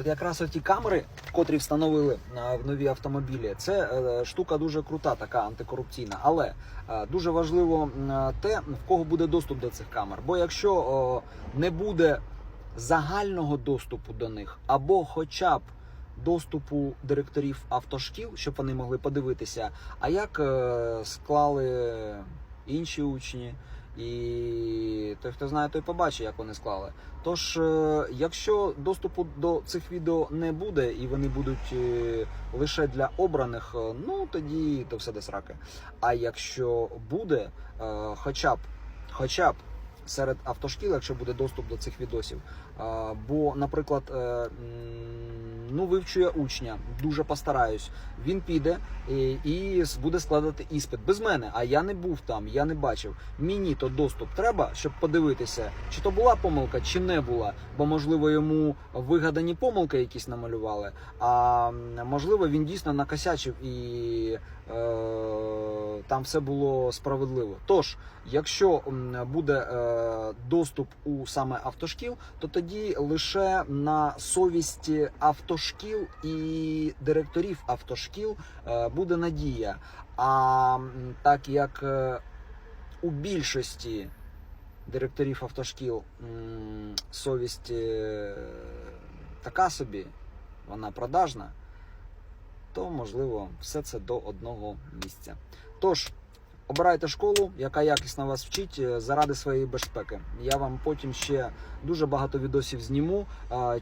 От якраз оті камери, котрі встановили в нові автомобілі, це е, штука дуже крута, така антикорупційна. Але е, дуже важливо е, те, в кого буде доступ до цих камер. Бо якщо не буде загального доступу до них, або хоча б доступу директорів автошкіл, щоб вони могли подивитися, а як склали інші учні. І той, хто знає, той побачить, як вони склали. Тож, е, якщо доступу до цих відео не буде, і вони будуть е, лише для обраних, е, ну тоді то все до сраки. А якщо буде, хоча б, хоча б серед автошкіл, якщо буде доступ до цих відосів, бо, наприклад, ну вивчує учня, дуже постараюсь. Він піде і, і буде складати іспит без мене. А я не був там, я не бачив. Мені то доступ треба, щоб подивитися, чи то була помилка, чи не була. Бо можливо йому вигадані помилки якісь намалювали. А можливо, він дійсно накосячив і е, там все було справедливо. Тож, якщо буде е, доступ у саме автошкіл, то тоді лише на совісті автошкіл і директорів автошкіл е, буде надія. А так як е, у більшості директорів автошкіл совість е, така собі, вона продажна, то можливо все це до одного місця. Тож. Обирайте школу, яка якісно вас вчить е, заради своєї безпеки. Я вам потім ще дуже багато відосів зніму.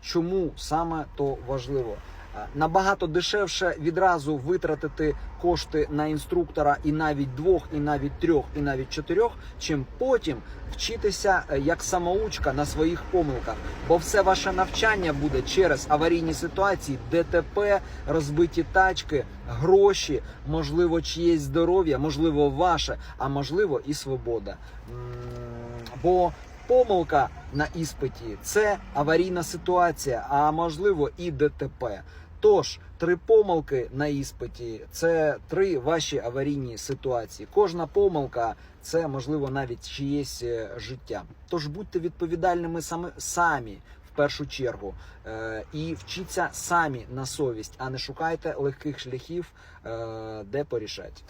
Чому саме то важливо? Е, Набагато дешевше відразу витратити кошти на інструктора і навіть двох, і навіть трьох, і навіть чотирьох, чим потім вчитися е, як самоучка на своїх помилках. Бо все ваше навчання буде через аварійні ситуації, ДТП, розбиті тачки, гроші, можливо, чиєсь здоров'я, можливо, ваше, а можливо і свобода. Бо помилка на іспиті це аварійна ситуація, а можливо і ДТП. Тож три помилки на іспиті це три ваші аварійні ситуації. Кожна помилка це можливо навіть чиєсь е, життя. Тож будьте відповідальними саме самі. В першу чергу е, і вчіться самі на совість, а не шукайте легких шляхів, е, де порішать.